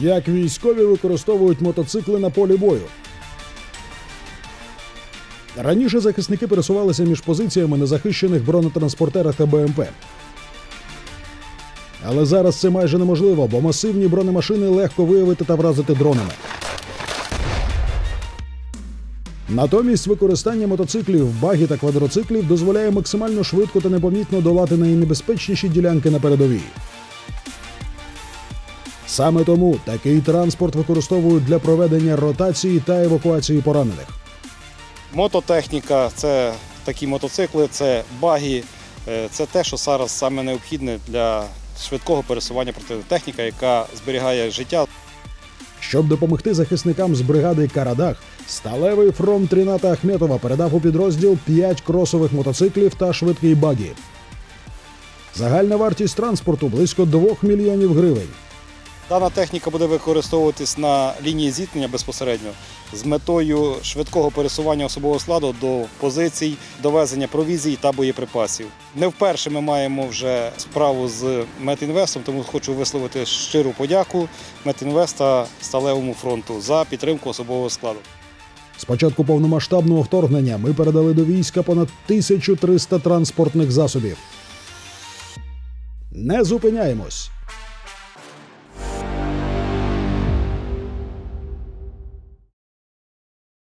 Як військові використовують мотоцикли на полі бою. Раніше захисники пересувалися між позиціями на захищених бронетранспортерах та БМП. Але зараз це майже неможливо, бо масивні бронемашини легко виявити та вразити дронами. Натомість використання мотоциклів, багі та квадроциклів дозволяє максимально швидко та непомітно долати найнебезпечніші ділянки на передовій. Саме тому такий транспорт використовують для проведення ротації та евакуації поранених. Мототехніка це такі мотоцикли, це багі, е, це те, що зараз саме необхідне для швидкого пересування противника. Техніка, яка зберігає життя. Щоб допомогти захисникам з бригади Карадах, сталевий фронт Ріната Ахметова передав у підрозділ 5 кросових мотоциклів та швидкий багі. Загальна вартість транспорту близько 2 мільйонів гривень. Дана техніка буде використовуватись на лінії зіткнення безпосередньо з метою швидкого пересування особового складу до позицій, довезення провізій та боєприпасів. Не вперше ми маємо вже справу з Метінвестом, тому хочу висловити щиру подяку Метінвест та Сталевому фронту за підтримку особового складу. З початку повномасштабного вторгнення ми передали до війська понад 1300 транспортних засобів. Не зупиняємось.